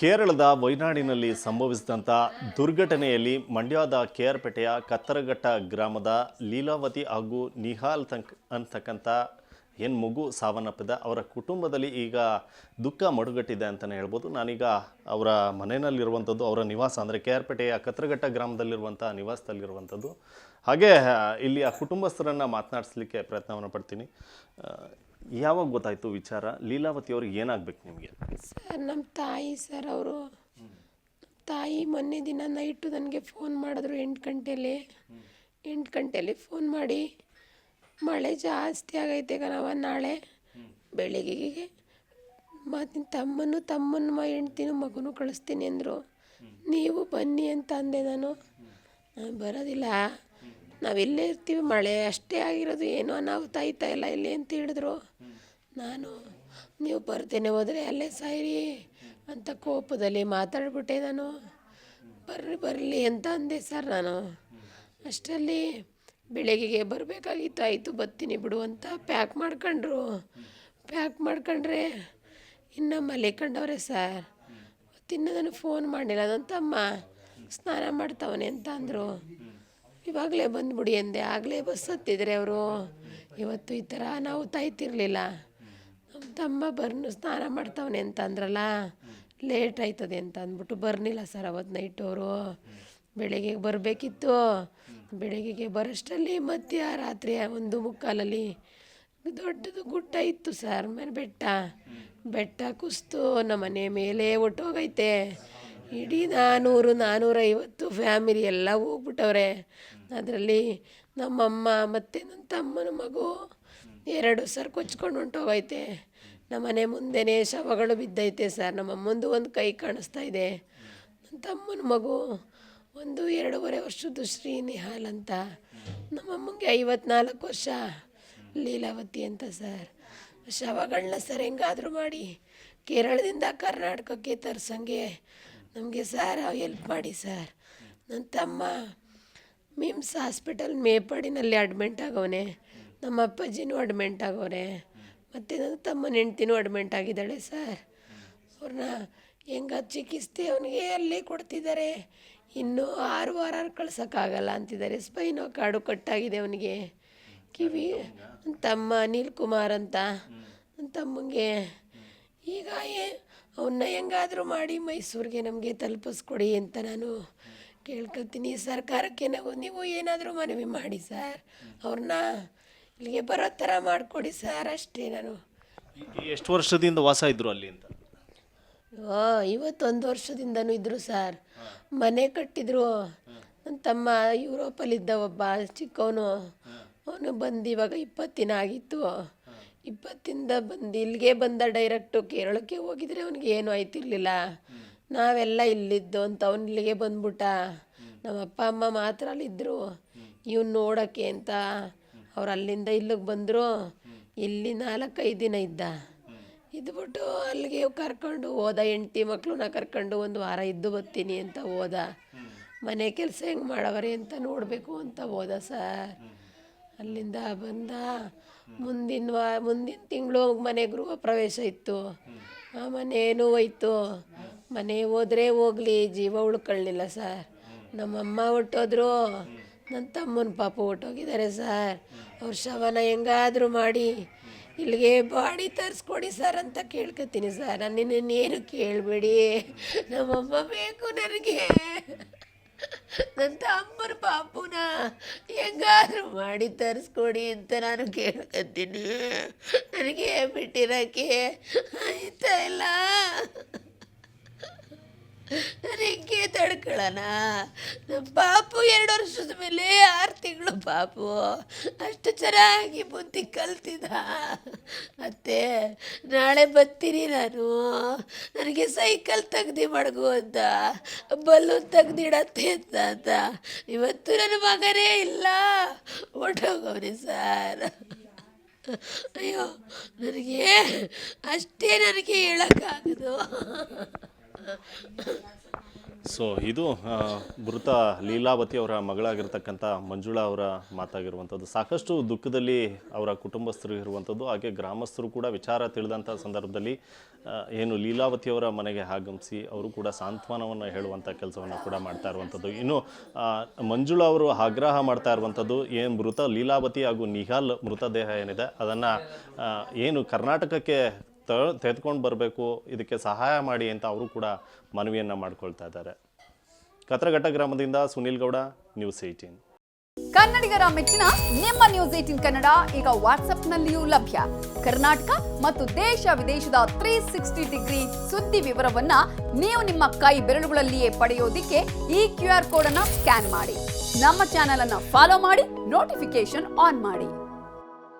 ಕೇರಳದ ವೈನಾಡಿನಲ್ಲಿ ಸಂಭವಿಸಿದಂಥ ದುರ್ಘಟನೆಯಲ್ಲಿ ಮಂಡ್ಯದ ಕೇರ್ಪೇಟೆಯ ಕತ್ತರಘಟ್ಟ ಗ್ರಾಮದ ಲೀಲಾವತಿ ಹಾಗೂ ನಿಹಾಲ್ ತಂಕ್ ಅಂತಕ್ಕಂಥ ಏನು ಮಗು ಸಾವನ್ನಪ್ಪಿದೆ. ಅವರ ಕುಟುಂಬದಲ್ಲಿ ಈಗ ದುಃಖ ಮಡುಗಟ್ಟಿದೆ ಅಂತಲೇ ಹೇಳ್ಬೋದು. ನಾನೀಗ ಅವರ ಮನೆಯಲ್ಲಿರುವಂಥದ್ದು, ಅವರ ನಿವಾಸ ಅಂದರೆ ಕೇರ್ಪೇಟೆಯ ಕತ್ತರಘಟ್ಟ ಗ್ರಾಮದಲ್ಲಿರುವಂಥ ನಿವಾಸದಲ್ಲಿರುವಂಥದ್ದು. ಹಾಗೆ ಇಲ್ಲಿ ಆ ಕುಟುಂಬಸ್ಥರನ್ನು ಮಾತನಾಡಿಸ್ಲಿಕ್ಕೆ ಪ್ರಯತ್ನವನ್ನು ಪಡ್ತೀನಿ. ಯಾವಾಗ ಗೊತ್ತಾಯಿತು ವಿಚಾರ? ಲೀಲಾವತಿ ಅವ್ರಿಗೆ ಏನಾಗಬೇಕು ನಿಮಗೆ? ಸರ್ ನಮ್ಮ ತಾಯಿ ಸರ್ ಅವರು. ತಾಯಿ ಮೊನ್ನೆ ದಿನ ನೈಟು ನನಗೆ ಫೋನ್ ಮಾಡಿದ್ರು ಎಂಟು ಗಂಟೆಲಿ. ಎಂಟು ಗಂಟೆಲಿ ಫೋನ್ ಮಾಡಿ, ಮಳೆ ಜಾಸ್ತಿ ಆಗೈತೆ ಕಣವ ನಾಳೆ ಬೆಳಿಗ್ಗೆಗೆ ಮತ್ತು ತಮ್ಮನು ತಮ್ಮನ ಮ ಹೆಂಡ್ತಿನೂ ಮಗನೂ ಕಳಿಸ್ತೀನಿ ಅಂದರು. ನೀವು ಬನ್ನಿ ಅಂತ ಅಂದೆ ನಾನು. ನಾನು ಬರೋದಿಲ್ಲ. ನಾವಿಲ್ಲೇ ಇರ್ತೀವಿ, ಮಳೆ ಅಷ್ಟೇ ಆಗಿರೋದು, ಏನೋ ಅನಾಹುತ ಆಯ್ತಾ ಇಲ್ಲ ಇಲ್ಲಿ ಅಂತ ಹೇಳಿದ್ರು. ನಾನು, ನೀವು ಬರ್ದೇನೆ ಹೋದರೆ ಅಲ್ಲೇ ಸಾಯಿರಿ ಅಂತ ಕೋಪದಲ್ಲಿ ಮಾತಾಡ್ಬಿಟ್ಟೆ ನಾನು. ಬರ್ರಿ, ಬರಲಿ ಅಂತ ಅಂದೆ ಸರ್ ನಾನು. ಅಷ್ಟರಲ್ಲಿ ಬೆಳಗ್ಗೆಗೆ ಬರಬೇಕಾಗಿತ್ತು, ಆಯಿತು, ಬರ್ತೀನಿ ಬಿಡು ಅಂತ ಪ್ಯಾಕ್ ಮಾಡ್ಕೊಂಡ್ರು. ಪ್ಯಾಕ್ ಮಾಡ್ಕೊಂಡ್ರೆ ಇನ್ನು ಮಲಿಕೊಂಡವ್ರೆ ಸರ್. ತಿನ್ನೋದನ್ನು ನಾನು ಫೋನ್ ಮಾಡಿಲ್ಲ ನನ್ನ ಸ್ನಾನ ಮಾಡ್ತಾವನೆ ಅಂತ ಅಂದರು. ಇವಾಗಲೇ ಬಂದ್ಬಿಡಿ ಅಂದೆ. ಆಗಲೇ ಬಸ್ ಹತ್ತಿದ್ರೆ ಅವರು. ಇವತ್ತು ಈ ಥರ ನಾವು ತಾಯ್ತಿರ್ಲಿಲ್ಲ. ನಮ್ಮ ತಮ್ಮ ಬರ್ನು ಸ್ನಾನ ಮಾಡ್ತವನೆ ಅಂತ ಅಂದ್ರಲ್ಲ. ಲೇಟ್ ಆಯ್ತದೆ ಅಂತ ಅಂದ್ಬಿಟ್ಟು ಬರ್ನಿಲ್ಲ ಸರ್ ಅವತ್ತು ನೈಟ್ ಅವರು. ಬೆಳಗ್ಗೆ ಬರಬೇಕಿತ್ತು. ಬೆಳಗ್ಗೆಗೆ ಬರೋಷ್ಟರಲ್ಲಿ ಮಧ್ಯ ರಾತ್ರಿ ಒಂದು ಮುಕ್ಕಾಲಲ್ಲಿ ದೊಡ್ಡದು ಗುಡ್ಡ ಇತ್ತು ಸರ್ ಮೇಲೆ ಬೆಟ್ಟ. ಬೆಟ್ಟ ಕುಸ್ತು ನಮ್ಮ ಮನೆ ಮೇಲೆ ಒಟ್ಟೋಗೈತೆ ಇಡೀ ನಾನ್ನೂರು ನಾನ್ನೂರೈವತ್ತು ಫ್ಯಾಮಿಲಿ ಎಲ್ಲ ಹೋಗ್ಬಿಟ್ಟವ್ರೆ. ಅದರಲ್ಲಿ ನಮ್ಮಮ್ಮ ಮತ್ತು ನನ್ನ ತಮ್ಮನ ಮಗು ಎರಡು ಸರ್ ಕೊಚ್ಕೊಂಡು ಹೊಂಟೋಗೈತೆ. ನಮ್ಮನೆ ಮುಂದೆನೇ ಶವಗಳು ಬಿದ್ದೈತೆ ಸರ್. ನಮ್ಮ ಮುಂದೆ ಒಂದು ಕೈ ಕಾಣಿಸ್ತಾ ಇದೆ. ನನ್ನ ತಮ್ಮನ ಮಗು ಒಂದು ಎರಡೂವರೆ ವರ್ಷದ್ದು ಶ್ರೀ ನಿಹಾಲ್ ಅಂತ ನಮ್ಮಮ್ಮಂಗೆ ಐವತ್ನಾಲ್ಕು ವರ್ಷ. ಲೀಲಾವತಿ ಅಂತ ಸರ್. ಶವಗಳನ್ನ ಸರ್ ಹೆಂಗಾದರೂ ಮಾಡಿ ಕೇರಳದಿಂದ ಕರ್ನಾಟಕಕ್ಕೆ ತರ್ಸಂಗೆ ನಮಗೆ ಸರ್ ಹೆಲ್ಪ್ ಮಾಡಿ ಸರ್. ನನ್ನ ತಮ್ಮ ಮಿಮ್ಸ್ ಹಾಸ್ಪಿಟಲ್ ಮೇಪಾಡಿನಲ್ಲಿ ಅಡ್ಮಿಂಟ್ ಆಗವನೆ. ನಮ್ಮ ಅಪ್ಪಾಜಿನೂ ಅಡ್ಮಿಂಟ್ ಆಗವ್ರೆ ಮತ್ತು ನನ್ನ ತಮ್ಮನ ಹೆಂಡ್ತಿನೂ ಅಡ್ಮಿಂಟ್ ಆಗಿದ್ದಾಳೆ ಸರ್. ಅವ್ರನ್ನ ಹೆಂಗ ಚಿಕಿತ್ಸೆ ಅವನಿಗೆ ಅಲ್ಲೇ ಕೊಡ್ತಿದ್ದಾರೆ. ಇನ್ನೂ ಆರು ವಾರ ಕಳ್ಸೋಕ್ಕಾಗಲ್ಲ ಅಂತಿದ್ದಾರೆ. ಸ್ಪೈನೋ ಕಾಡು ಕಟ್ಟಾಗಿದೆ ಅವನಿಗೆ. ಕಿವಿ ನನ್ನ ತಮ್ಮ ಅನಿಲ್ ಕುಮಾರ್ ಅಂತ. ನನ್ನ ತಮ್ಮಂಗೆ ಈಗ ಅವನ್ನ ಹೆಂಗಾದರೂ ಮಾಡಿ ಮೈಸೂರಿಗೆ ನಮಗೆ ತಲುಪಿಸ್ಕೊಡಿ ಅಂತ ನಾನು ಕೇಳ್ಕೊಳ್ತೀನಿ. ಸರ್ಕಾರಕ್ಕೆ ನಾವು ನೀವು ಏನಾದರೂ ಮನವಿ ಮಾಡಿ ಸರ್. ಅವ್ರನ್ನ ಇಲ್ಲಿಗೆ ಬರೋ ಥರ ಮಾಡಿಕೊಡಿ ಸರ್ ಅಷ್ಟೇ ನಾನು. ಎಷ್ಟು ವರ್ಷದಿಂದ ವಾಸ ಇದ್ರು ಅಲ್ಲಿ ಅಂತ? ಓ ಇವತ್ತೊಂದು ವರ್ಷದಿಂದನೂ ಇದ್ದರು ಸರ್. ಮನೆ ಕಟ್ಟಿದ್ರು. ನನ್ನ ತಮ್ಮ ಯುರೋಪಲ್ಲಿದ್ದ ಒಬ್ಬ ಚಿಕ್ಕವನು. ಅವನು ಬಂದು ಇವಾಗ ಇಪ್ಪತ್ತು ದಿನ ಆಗಿತ್ತು. ಇಪ್ಪತ್ತಿಂದ ಬಂದು, ಇಲ್ಲಿಗೆ ಬಂದ ಡೈರೆಕ್ಟು ಕೇರಳಕ್ಕೆ ಹೋಗಿದ್ರೆ ಅವನಿಗೆ ಏನು ಆಯ್ತಿರ್ಲಿಲ್ಲ. ನಾವೆಲ್ಲ ಇಲ್ಲಿದ್ದು ಅಂತ ಅವ್ನು ಇಲ್ಲಿಗೆ ಬಂದ್ಬಿಟ್ಟ. ನಮ್ಮ ಅಪ್ಪ, ಅಮ್ಮ ಮಾತ್ರ ಅಲ್ಲಿದ್ದರು ಇವ್ನು ನೋಡೋಕ್ಕೆ ಅಂತ ಅವ್ರು ಅಲ್ಲಿಂದ ಇಲ್ಲಿಗೆ ಬಂದರು. ಇಲ್ಲಿ ನಾಲ್ಕೈದು ದಿನ ಇದ್ದ. ಇದ್ಬಿಟ್ಟು ಅಲ್ಲಿಗೆ ಕರ್ಕೊಂಡು ಹೋದ. ಹೆಂಡ್ತಿ ಮಕ್ಕಳನ್ನ ಕರ್ಕೊಂಡು ಒಂದು ವಾರ ಇದ್ದು ಬರ್ತೀನಿ ಅಂತ ಹೋದ. ಮನೆ ಕೆಲಸ ಹೆಂಗೆ ಮಾಡವರಿ ಅಂತ ನೋಡಬೇಕು ಅಂತ ಹೋದ ಸರ್. ಅಲ್ಲಿಂದ ಬಂದ ಮುಂದಿನ ವಾ, ಮುಂದಿನ ತಿಂಗಳು ಮನೆ ಗೃಹ ಪ್ರವೇಶ ಇತ್ತು. ಆ ಮನೇನೂ ಹೋಯ್ತು ಮನೆ ಹೋದ್ರೆ ಹೋಗ್ಲಿ, ಜೀವ ಉಳ್ಕೊಳ್ಳಿಲ್ಲ ಸರ್. ನಮ್ಮಮ್ಮ ಹೊಟ್ಟೋದ್ರು ನನ್ನ ತಮ್ಮನ ಪಾಪ ಹೊಟ್ಟೋಗಿದ್ದಾರೆ ಸರ್. ಅವ್ರ ಶವನ ಹೆಂಗಾದರೂ ಮಾಡಿ, ಇಲ್ಲಿಗೆ ಬಾಡಿ ತರಿಸ್ಕೊಡಿ ಸರ್ ಅಂತ ಕೇಳ್ಕೊತೀನಿ ಸರ್. ನಾನು ನಿನ್ನೇನು ಕೇಳಬೇಡಿ. ನಮ್ಮಮ್ಮ ಬೇಕು ನನಗೆ. ನನ್ನ ತಮ್ಮನ ಪಾಪುನ ಹೆಂಗಾದ್ರೂ ಮಾಡಿ ತರಿಸ್ಕೊಡಿ ಅಂತ ನಾನು ಕೇಳ್ಕೊತೀನಿ. ನನಗೆ ಬಿಟ್ಟಿರೋಕ್ಕೆ ಆಯ್ತಾ ಇಲ್ಲ. ನಾನು ಹೆಂಗೆ ತಡ್ಕೊಳ್ಳೋಣ ನಮ್ಮ ಪಾಪು ಎರಡು ವರ್ಷದ ಮೇಲೆ ತಿಂಗಳು ಪಾಪು ಅಷ್ಟು ಚೆನ್ನಾಗಿ ಬುದ್ಧಿ ಕಲ್ತಿದ್ದ ಅತ್ತೆ, ನಾಳೆ ಬರ್ತೀನಿ ನಾನು. ನನಗೆ ಸೈಕಲ್ ತೆಗ್ದು ಮಡಗು ಅಂತ ಬಲ್ಲೂನ್ ತೆಗ್ದಿಡತ್ತೆ ಅಂತ ಅಂತ. ಇವತ್ತು ನನ್ನ ಮಗನೇ ಇಲ್ಲ. ಹೊಟ್ಟೋಗವ್ರಿ ಸರ್. ಅಯ್ಯೋ, ನನಗೆ ಅಷ್ಟೇ ನನಗೆ ಹೇಳೋಕ್ಕಾಗೋದು. ಸೊ ಇದು ಮೃತ ಲೀಲಾವತಿ ಅವರ ಮಗಳಾಗಿರ್ತಕ್ಕಂಥ ಮಂಜುಳಾ ಅವರ ಮಾತಾಗಿರುವಂಥದ್ದು. ಸಾಕಷ್ಟು ದುಃಖದಲ್ಲಿ ಅವರ ಕುಟುಂಬಸ್ಥರು ಇರುವಂಥದ್ದು. ಹಾಗೆ ಗ್ರಾಮಸ್ಥರು ಕೂಡ ವಿಚಾರ ತಿಳಿದಂಥ ಸಂದರ್ಭದಲ್ಲಿ ಏನು ಲೀಲಾವತಿಯವರ ಮನೆಗೆ ಆಗಮಿಸಿ ಅವರು ಕೂಡ ಸಾಂತ್ವನವನ್ನು ಹೇಳುವಂಥ ಕೆಲಸವನ್ನು ಕೂಡ ಮಾಡ್ತಾ ಇರುವಂಥದ್ದು. ಇನ್ನು ಮಂಜುಳಾ ಅವರು ಆಗ್ರಹ ಮಾಡ್ತಾ ಇರುವಂಥದ್ದು ಏನು ಮೃತ ಲೀಲಾವತಿ ಹಾಗೂ ನಿಹಾಲ್ ಮೃತದೇಹ ಏನಿದೆ? ಅದನ್ನು ಏನು ಕರ್ನಾಟಕಕ್ಕೆ ತ, ತೆಗೆದುಕೊಂಡು ಬರಬೇಕು, ಇದಕ್ಕೆ ಸಹಾಯ ಮಾಡಿ ಅಂತ ಅವರು ಕೂಡ ಮನವಿಯನ್ನು ಮಾಡ್ಕೊಳ್ತಾ ಇದ್ದಾರೆ. ಕತ್ರಘಟ್ಟ ಗ್ರಾಮದಿಂದ ಸುನೀಲ್ ಗೌಡ ನ್ಯೂಸ್ ಏಯ್ಟೀನ್ ಕನ್ನಡಿಗರ ಮೆಚ್ಚಿನ ನಿಮ್ಮ ನ್ಯೂಸ್ ಏಟಿನ್ ಕನ್ನಡ ಈಗ ವಾಟ್ಸ್ಆಪ್ನಲ್ಲಿಯೂ ಲಭ್ಯ. ಕರ್ನಾಟಕ ಮತ್ತು ದೇಶ ವಿದೇಶದ ತ್ರೀ ಸಿಕ್ಸ್ಟಿ ಡಿಗ್ರಿ ಸುದ್ದಿ ವಿವರವನ್ನ ನೀವು ನಿಮ್ಮ ಕೈ ಬೆರಳುಗಳಲ್ಲಿಯೇ ಪಡೆಯೋದಿಕ್ಕೆ ಈ ಕ್ಯೂ ಆರ್ ಕೋಡ್ ಅನ್ನ ಸ್ಕ್ಯಾನ್ ಮಾಡಿ. ನಮ್ಮ ಚಾನೆಲ್ ಅನ್ನ ಫಾಲೋ ಮಾಡಿ ನೋಟಿಫಿಕೇಶನ್ ಆನ್ ಮಾಡಿ.